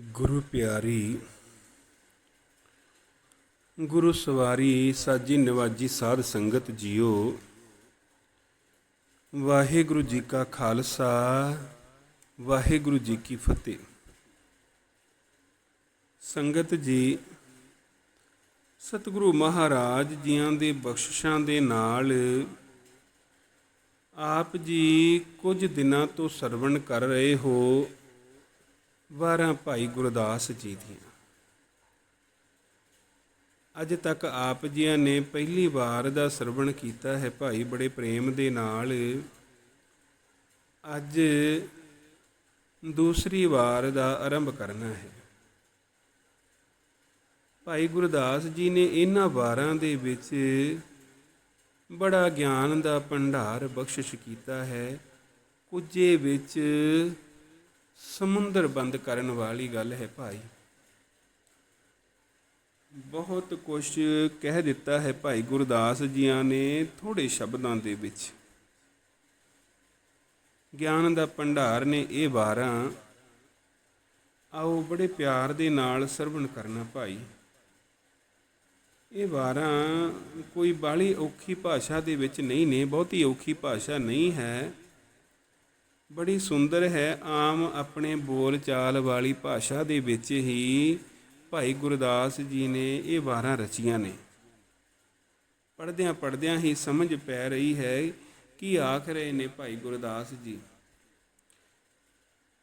ਗੁਰੂ ਪਿਆਰੀ, ਗੁਰੂ ਸਵਾਰੀ ਸਾਜੀ ਨਿਵਾਜੀ ਸਾਧ ਸੰਗਤ ਜੀਓ, ਵਾਹਿਗੁਰੂ ਜੀ ਕਾ ਖਾਲਸਾ, ਵਾਹਿਗੁਰੂ ਜੀ ਕੀ ਫਤਿਹ। ਸੰਗਤ ਜੀ, ਸਤਿਗੁਰੂ ਮਹਾਰਾਜ ਜੀਆਂ ਦੇ ਬਖਸ਼ਿਸ਼ਾਂ ਦੇ ਨਾਲ ਆਪ ਜੀ ਕੁਝ ਦਿਨਾਂ ਤੋਂ ਸਰਵਣ ਕਰ ਰਹੇ ਹੋ। ਵਾਰਾਂ ਭਾਈ ਗੁਰਦਾਸ ਜੀ ਦੀਆਂ। ਅੱਜ ਤੱਕ ਆਪ ਜੀਆਂ ਨੇ ਪਹਿਲੀ ਵਾਰ ਦਾ ਸਰਵਣ ਕੀਤਾ ਹੈ ਭਾਈ, ਬੜੇ ਪ੍ਰੇਮ ਦੇ ਨਾਲ। ਅੱਜ ਦੂਸਰੀ ਵਾਰ ਦਾ ਆਰੰਭ ਕਰਨਾ ਹੈ। ਭਾਈ ਗੁਰਦਾਸ ਜੀ ਨੇ ਇਹਨਾਂ ਵਾਰਾਂ ਦੇ ਵਿੱਚ ਬੜਾ ਗਿਆਨ ਦਾ ਭੰਡਾਰ ਬਖਸ਼ਿਸ਼ ਕੀਤਾ ਹੈ। ਕੁਝੇ ਵਿੱਚ ਸਮੁੰਦਰ ਬੰਦ ਕਰਨ ਵਾਲੀ ਗੱਲ ਹੈ ਭਾਈ। ਬਹੁਤ ਕੁਝ ਕਹਿ ਦਿੱਤਾ ਹੈ ਭਾਈ ਗੁਰਦਾਸ ਜੀਆਂ ਨੇ ਥੋੜੇ ਸ਼ਬਦਾਂ ਦੇ ਵਿੱਚ। ਗਿਆਨ ਦਾ ਭੰਡਾਰ ਨੇ ਇਹ ਵਾਰਾਂ। ਆਓ ਬੜੇ ਪਿਆਰ ਦੇ ਨਾਲ ਸਰਵਣ ਕਰਨਾ ਭਾਈ। ਇਹ ਵਾਰਾਂ ਕੋਈ ਬਾਲੀ ਔਖੀ ਭਾਸ਼ਾ ਦੇ ਵਿੱਚ ਨਹੀਂ ਨੇ, ਬਹੁਤੀ ਔਖੀ ਭਾਸ਼ਾ ਨਹੀਂ ਹੈ। ਬੜੀ ਸੁੰਦਰ ਹੈ, ਆਮ ਆਪਣੇ ਬੋਲ ਚਾਲ ਵਾਲੀ ਭਾਸ਼ਾ ਦੇ ਵਿੱਚ ਹੀ ਭਾਈ ਗੁਰਦਾਸ ਜੀ ਨੇ ਇਹ ਵਾਰਾਂ ਰਚੀਆਂ ਨੇ। ਪੜਦਿਆਂ ਪੜਦਿਆਂ ਹੀ ਸਮਝ ਪੈ ਰਹੀ ਹੈ ਕੀ ਆਖ ਰਹੇ ਨੇ ਭਾਈ ਗੁਰਦਾਸ ਜੀ।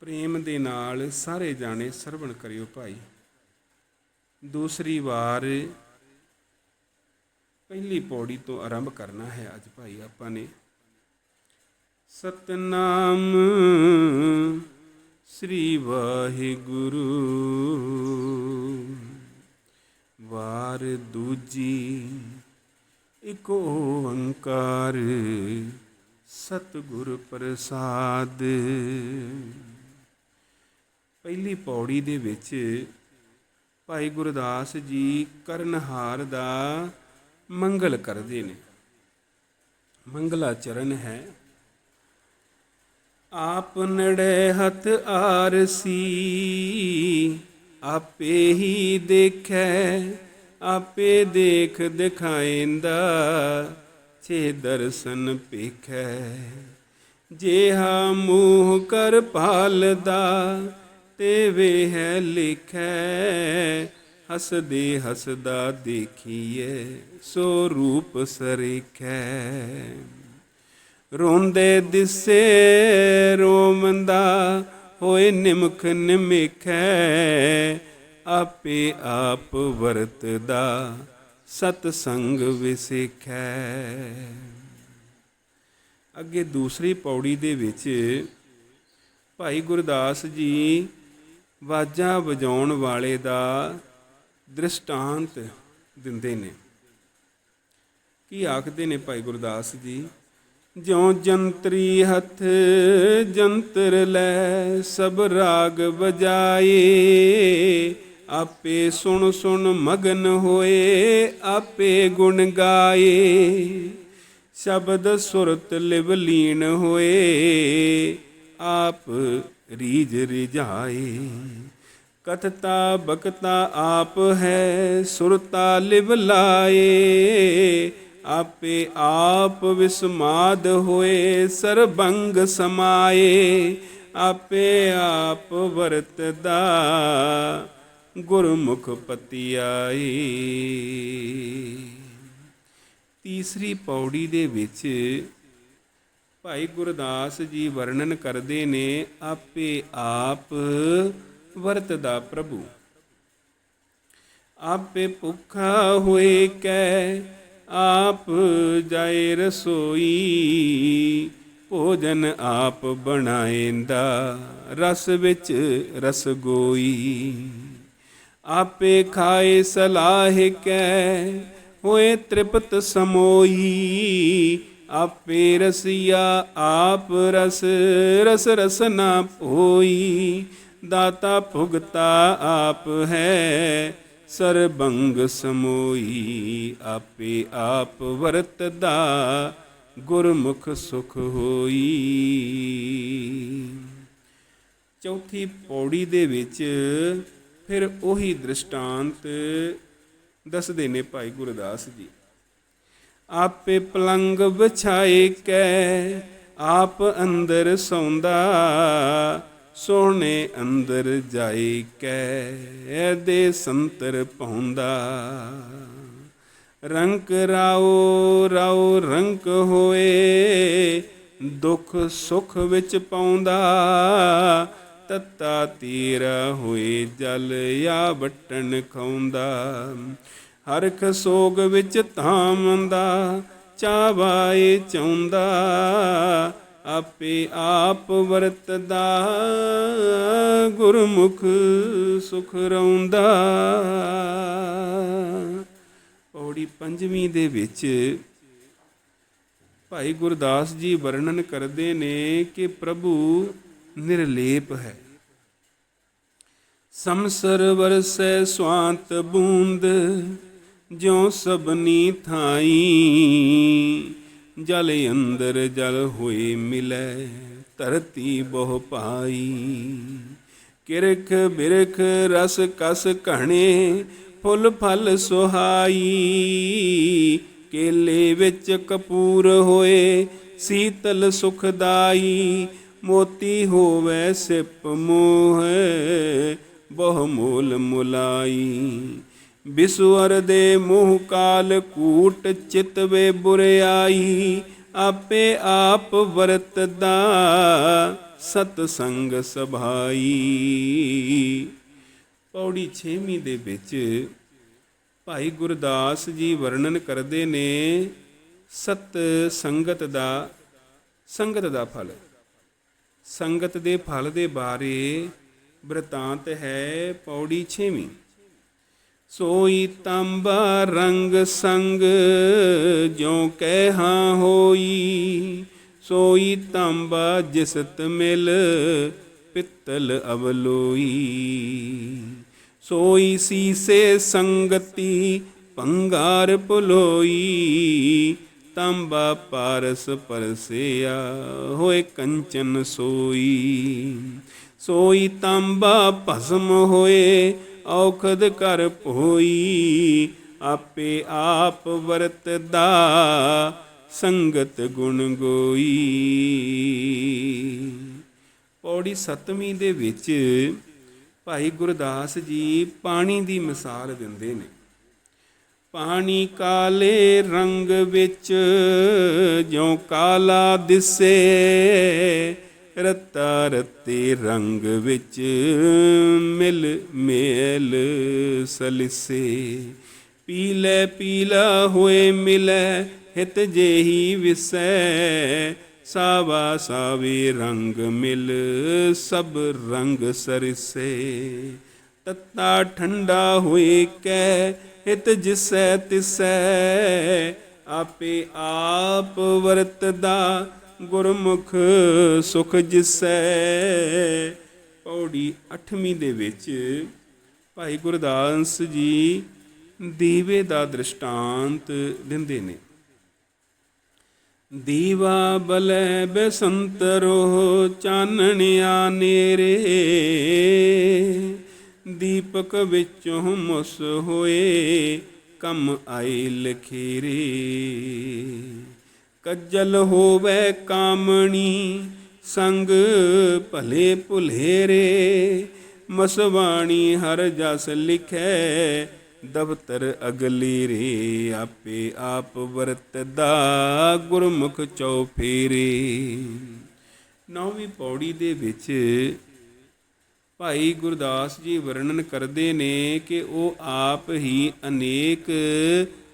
ਪ੍ਰੇਮ ਦੇ ਨਾਲ ਸਾਰੇ ਜਾਣੇ ਸਰਵਣ ਕਰਿਓ ਭਾਈ। ਦੂਸਰੀ ਵਾਰ ਪਹਿਲੀ ਪੌੜੀ ਤੋਂ ਆਰੰਭ ਕਰਨਾ ਹੈ ਅੱਜ ਭਾਈ ਆਪਾਂ ਨੇ। ਸਤਨਾਮ ਸ੍ਰੀ ਵਾਹਿਗੁਰੂ। ਵਾਰ ਦੂਜੀ, ਇਕ ਓੰਕਾਰ ਸਤਿਗੁਰ ਪ੍ਰਸਾਦ। ਪਹਿਲੀ ਪੌੜੀ ਦੇ ਵਿੱਚ ਭਾਈ ਗੁਰਦਾਸ ਜੀ ਕਰਨਹਾਰ ਦਾ ਮੰਗਲ ਕਰਦੇ ਨੇ। ਮੰਗਲਾਚਰਨ ਹੈ। ਆਪ ਨੜੇ ਹੱਥ ਆਰਸੀ, ਆਪੇ ਹੀ ਦੇਖੈ, ਆਪੇ ਦੇਖ ਦਿਖਾਇਂਦਾ, ਛੇ ਦਰਸ਼ਨ ਪੇਖੈ। ਜਿਹਾ ਮੂਹ ਕਰ ਪਾਲਦਾ, ਤੇ ਵੇ ਹੈ ਲਿਖੈ, ਹਸਦੇ ਹਸਦਾ ਦੇਖੀਏ ਸੋ ਰੂਪ ਸਰੀਖੈ। ਰੋਂਦੇ ਦਿਸੇ ਰੋਮੰਦਾ ਹੋਏ ਨਿਮਖ ਨਿਮਿਖੈ, ਆਪੇ ਆਪ ਵਰਤਦਾ, ਸਤ ਸੰਗ ਵਿਸਿਖੈ। ਅੱਗੇ ਦੂਸਰੀ ਪੌੜੀ ਦੇ ਵਿੱਚ ਭਾਈ ਗੁਰਦਾਸ ਜੀ ਵਾਜਾ ਵਜਾਉਣ ਵਾਲੇ ਦਾ ਦ੍ਰਿਸ਼ਟਾਂਤ ਦਿੰਦੇ ਨੇ। ਕੀ ਆਖਦੇ ਨੇ ਭਾਈ ਗੁਰਦਾਸ ਜੀ? ਜਿਉ ਜੰਤਰੀ ਹੱਥ ਜੰਤਰ ਲੈ ਸਭ ਰਾਗ ਵਜਾਏ। ਆਪੇ ਸੁਣ ਸੁਣ ਮਗਨ ਹੋਏ, ਆਪੇ ਗੁਣ ਗਾਏ। ਸ਼ਬਦ ਸੁਰਤ ਲਿਵ ਲੀਨ ਹੋਏ, ਆਪ ਰੀਜ ਰਿਜਾਏ ਕਥਤਾ ਬਕਤਾ ਆਪ ਹੈ, ਸੁਰਤਾ ਲਿਵ ਲਾਏ। ਆਪੇ ਆਪ ਵਿਸਮਾਦ ਹੋਏ, ਸਰਬੰਗ ਸਮਾਏ। ਆਪੇ ਆਪ ਵਰਤਦਾ ਗੁਰਮੁਖ ਪਤੀ ਆਈ ਤੀਸਰੀ ਪੌੜੀ ਦੇ ਵਿੱਚ ਭਾਈ ਗੁਰਦਾਸ ਜੀ ਵਰਣਨ ਕਰਦੇ ਨੇ, ਆਪੇ ਆਪ ਵਰਤਦਾ ਪ੍ਰਭੂ। ਆਪੇ ਭੁੱਖਾ ਹੋਏ ਕੈ ਆਪ ਜਾਏ ਰਸੋਈ, ਭੋਜਨ ਆਪ ਬਣਾਏਂਦਾ, ਰਸ ਵਿੱਚ ਰਸ ਗੋਈ। ਆਪੇ ਖਾਏ ਸਲਾਹ ਕੈ, ਹੋਏ ਤ੍ਰਿਪਤ ਸਮੋਈ। ਆਪੇ ਰਸੀਆ ਆਪ ਰਸ ਰਸ ਰਸਨਾ ਹੋਈ ਦਾਤਾ ਭੁਗਤਾ ਆਪ ਹੈ ਸਰਬੰਗ ਸਮੋਈ ਆਪੇ ਆਪ ਵਰਤਦਾ, ਗੁਰਮੁਖ ਸੁਖ ਹੋਈ। ਚੌਥੀ ਪੌੜੀ ਦੇ ਵਿੱਚ ਫਿਰ ਉਹੀ ਦ੍ਰਿਸ਼ਟਾਂਤ ਦੱਸਦੇ ਨੇ ਭਾਈ ਗੁਰਦਾਸ ਜੀ। ਆਪੇ ਪਲੰਗ ਵਿਛਾਏ ਕੈ, ਆਪ ਅੰਦਰ ਸੌਂਦਾ ਸੋਹਣੇ ਅੰਦਰ ਜਾਈ ਕੈ ਦੇ ਸੰਤਰ ਪਾਉਂਦਾ। ਰੰਕ ਰਾਓ ਰਾਓ ਰੰਕ ਹੋਏ, ਦੁੱਖ ਸੁਖ ਵਿੱਚ ਪਾਉਂਦਾ। ਤੱਤਾ ਤੀਰਾ ਹੋਏ, ਜਲ ਆ ਵਟਣ ਖਾਉਂਦਾ। ਹਰਖ ਸੋਗ ਵਿੱਚ ਧਾਮੰਦਾ ਚਾਵਾਏ ਚਾਹੁੰਦਾ ਆਪੇ ਆਪ ਵਰਤਦਾ, ਗੁਰਮੁਖ ਸੁਖ ਰਉਂਦਾ ਪੌੜੀ ਪੰਜਵੀਂ ਦੇ ਵਿੱਚ ਭਾਈ ਗੁਰਦਾਸ ਜੀ ਵਰਣਨ ਕਰਦੇ ਨੇ ਕਿ ਪ੍ਰਭੂ ਨਿਰਲੇਪ ਹੈ। ਸਮਸਰ ਵਰਸੈ ਸਵਾਂਤ ਬੂੰਦ, ਜਿਉ ਸਭਨੀ ਥਾਈ। ਜਲ ਅੰਦਰ ਜਲ ਹੋਏ ਮਿਲੈ, ਧਰਤੀ ਬਹੁ ਪਾਈ। ਕਿਰਖ ਬਿਰਖ ਰਸ ਕਸ ਘਣੇ, ਫੁੱਲ ਫਲ ਸੁਹਾਈ। ਕੇਲੇ ਵਿੱਚ ਕਪੂਰ ਹੋਏ, ਸੀਤਲ ਸੁਖਦਾਈ। ਮੋਤੀ ਹੋਵੇ ਸਿਪ ਮੋਹ, ਬਹੁ ਮੂਲ ਮੁਲਾਈ। ਬਿਸਵਰ ਦੇ ਮੂਹ ਕਾਲ ਕੂਟ ਚਿਤਵੇ ਬੁਰਿਆਈ, ਆਪੇ ਆਪ ਵਰਤਦਾ ਸਤ ਸੰਗ ਸਭਾਈ। ਪੌੜੀ 6ਵੀਂ ਦੇ ਵਿੱਚ ਭਾਈ ਗੁਰਦਾਸ ਜੀ ਵਰਣਨ ਕਰਦੇ ਨੇ, ਸਤ ਸੰਗਤ ਦਾ ਸੰਗਤ ਦਾ ਫਲ। ਸੰਗਤ ਦੇ ਫਲ ਦੇ ਬਾਰੇ ਬ੍ਰਤਾਂਤ ਹੈ ਪੌੜੀ 6ਵੀਂ ਸੋਈ ਤੰਬਾ ਰੰਗ ਸੰਗ ਜਿਉ ਕਹਿ ਹੋਈ। ਸੋਈ ਤੰਬਾ ਜਿਸਤ ਮਿਲ ਪਿੱਤਲ ਅਵਲੋਈ। ਸੋਈ ਸੀਸੇ ਸੰਗਤੀ ਪੰਗਾਰ ਪੁਲੋਈ ਤਾਂਬਾ ਪਾਰਸ ਪਰਸਿਆ ਹੋਏ ਕੰਚਨ ਸੋਈ। ਸੋਈ ਤਾਂਬਾ ਭਸਮ ਹੋਏ ਔਖਦ ਕਰ ਭੋਈ, ਆਪੇ ਆਪ ਵਰਤਦਾ ਸੰਗਤ ਗੁਣ ਗੋਈ। ਪੌੜੀ 7ਵੀਂ ਦੇ ਵਿੱਚ ਭਾਈ ਗੁਰਦਾਸ ਜੀ ਪਾਣੀ ਦੀ ਮਿਸਾਲ ਦਿੰਦੇ ਨੇ। ਪਾਣੀ ਕਾਲੇ ਰੰਗ ਵਿੱਚ ਜਿਉ ਕਾਲਾ ਦਿਸੇ ਰਤਾ ਰਤੇ ਰੰਗ ਵਿੱਚ ਮਿਲ ਮੇਲ ਸਲਿਸੇ। ਪੀਲੇ ਪੀਲਾ ਹੋਏ ਮਿਲੈ, ਹਿਤ ਜੇਹੀ ਵਿਸੈ। ਸਾਵਾ ਸਾਵੇ ਰੰਗ ਮਿਲ ਸਭ ਰੰਗ ਸਰਸੇ। ਤੱਤਾ ਠੰਡਾ ਹੋਏ ਕੈ, ਹਿਤ ਜਿਸੈ ਤਿਸੈ। ਆਪੇ ਆਪ ਵਰਤਦਾ ਗੁਰਮੁਖ ਸੁਖ ਜਿਸੈ। ਪੌੜੀ 8ਵੀਂ ਦੇ ਵਿੱਚ ਭਾਈ ਗੁਰਦਾਸ ਜੀ ਦੀਵੇ ਦਾ ਦ੍ਰਿਸ਼ਟਾਂਤ ਦਿੰਦੇ ਨੇ। ਦੀਵਾ ਬਲੈ ਬਸੰਤਰੋ ਚਾਨਣਿਆ ਨੇਰੇ। ਦੀਪਕ ਵਿੱਚੋਂ ਮੁਸ ਹੋਏ, ਕੰਮ ਆਈ ਲਖੀਰੇ। ਕੱਜਲ ਹੋਵੇ ਕਾਮਣੀ, ਸੰਗ ਭਲੇ ਭੁਲੇਰੇ। ਮਸਵਾਣੀ ਹਰ ਜਸ ਲਿਖੈ, ਦਫ਼ਤਰ ਅਗਲੀ ਰੇ, ਆਪੇ ਆਪ ਵਰਤਦਾ ਗੁਰਮੁਖ ਚੌਫੇਰੇ। ਨੌਵੀਂ ਪੌੜੀ ਦੇ ਵਿੱਚ ਭਾਈ ਗੁਰਦਾਸ ਜੀ ਵਰਣਨ ਕਰਦੇ ਨੇ ਕਿ ਉਹ ਆਪ ਹੀ ਅਨੇਕ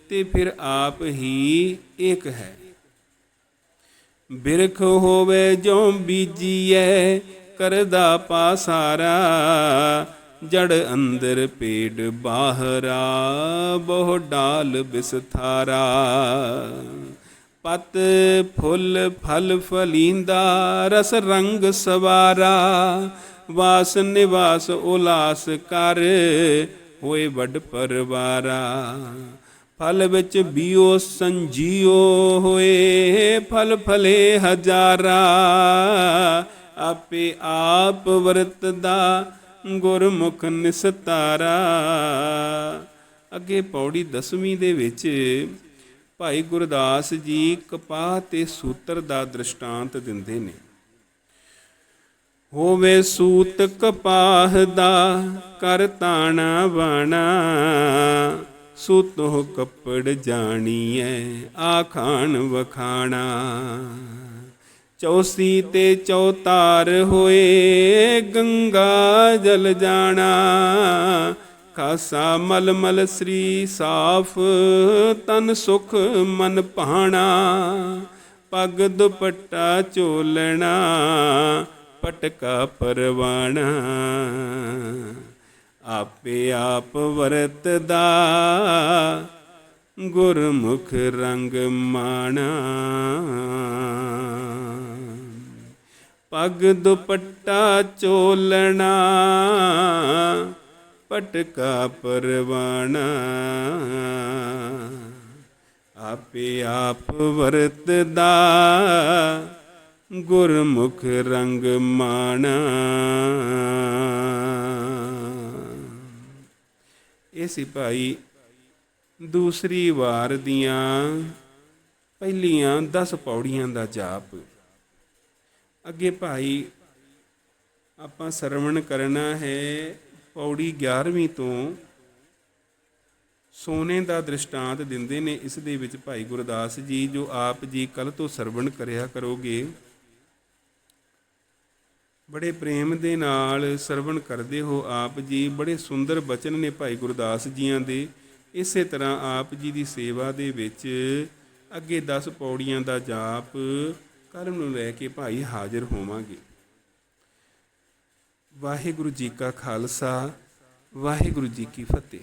ਤੇ ਫਿਰ ਆਪ ਹੀ ਇੱਕ ਹੈ। ਬਿਰਖ ਹੋਵੇ ਜੋ ਬੀਜੀਐ, ਕਰਦਾ ਪਾਸਾਰਾ ਜੜ ਅੰਦਰ ਪੇੜ ਬਾਹਰਾ, ਬਹੁ ਡਾਲ ਬਿਸਥਾਰਾ। ਪਤ ਫੁੱਲ ਫਲ ਫਲੀਂਦਾ, ਰਸ ਰੰਗ ਸਵਾਰਾ। ਵਾਸ ਨਿਵਾਸ ਉਲਾਸ ਕਰ, ਹੋਏ ਵੱਡ ਪਰਵਾਰਾ। ਫਲ ਵਿੱਚ ਬੀਓ, ਸੰਜੀਓ ਹੋਏ, ਫਲ ਫਲੇ ਹਜ਼ਾਰਾ। ਆਪੇ ਆਪ ਵਰਤਦਾ ਗੁਰਮੁਖ ਨਿਸਤਾਰਾ। ਅੱਗੇ ਪੌੜੀ ਦਸਵੀਂ ਦੇ ਵਿੱਚ ਭਾਈ ਗੁਰਦਾਸ ਜੀ ਕਪਾਹ ਤੇ ਸੂਤਰ ਦਾ ਦ੍ਰਿਸ਼ਟਾਂਤ ਦਿੰਦੇ ਨੇ। ਹੋਵੇ ਸੂਤ ਕਪਾਹ ਦਾ, ਕਰ ਤਾਣਾ ਬਾਣਾ। ਸੂਤੋ ਕੱਪੜ ਜਾਣੀਐ ਆਖਾਣ ਵਖਾਣਾ। ਚੌਸੀ ਤੇ ਚੌਤਾਰ ਹੋਏ, ਗੰਗਾ ਜਲ ਜਾਣਾ। ਖਾਸਾ ਮਲ ਮਲ ਸ੍ਰੀ ਸਾਫ਼, ਤਨ ਸੁਖ ਮਨ ਭਾਣਾ। ਪੱਗ ਦੁਪੱਟਾ ਚੋਲਣਾ, ਪਟਕਾ ਪਰਵਾਣਾ। ਆਪੇ ਆਪ ਵਰਤਦਾ। ਗੁਰਮੁਖ ਰੰਗ ਮਾਣਾ। ਪੱਗ ਦੁਪੱਟਾ ਚੋਲਣਾ। ਪਟਕਾ ਪਰਵਾਣਾ। ਆਪੇ ਆਪ ਵਰਤਦਾ। ਗੁਰਮੁਖ ਰੰਗ ਮਾਣਾ। ਇਹ ਸੀ ਭਾਈ ਦੂਸਰੀ ਵਾਰ ਦੀਆਂ ਪਹਿਲੀਆਂ 10 ਪੌੜੀਆਂ ਦਾ ਜਾਪ। ਅੱਗੇ ਭਾਈ ਆਪਾਂ ਸਰਵਣ ਕਰਨਾ ਹੈ ਪੌੜੀ 11ਵੀਂ ਤੋਂ ਸੋਨੇ ਦਾ ਦ੍ਰਿਸ਼ਟਾਂਤ ਦਿੰਦੇ ਨੇ ਇਸ ਦੇ ਵਿੱਚ ਭਾਈ ਗੁਰਦਾਸ ਜੀ ਜੋ ਆਪ ਜੀ ਕੱਲ ਤੋਂ ਸਰਵਣ ਕਰਿਆ ਕਰੋਗੇ। ਬੜੇ ਪ੍ਰੇਮ ਦੇ ਨਾਲ ਸਰਵਣ ਕਰਦੇ ਹੋ ਆਪ ਜੀ। ਬੜੇ ਸੁੰਦਰ ਬਚਨ ਨੇ ਭਾਈ ਗੁਰਦਾਸ ਜੀਆਂ ਦੇ। ਇਸੇ ਤਰ੍ਹਾਂ ਆਪ ਜੀ ਦੀ ਸੇਵਾ ਦੇ ਵਿੱਚ ਅੱਗੇ 10 ਪੌੜੀਆਂ ਦਾ ਜਾਪ ਕਰਮ ਨੂੰ ਲੈ ਕੇ ਭਾਈ ਹਾਜ਼ਰ ਹੋਵਾਂਗੇ। ਵਾਹਿਗੁਰੂ ਜੀ ਕਾ ਖਾਲਸਾ, ਵਾਹਿਗੁਰੂ ਜੀ ਕੀ ਫਤਿਹ।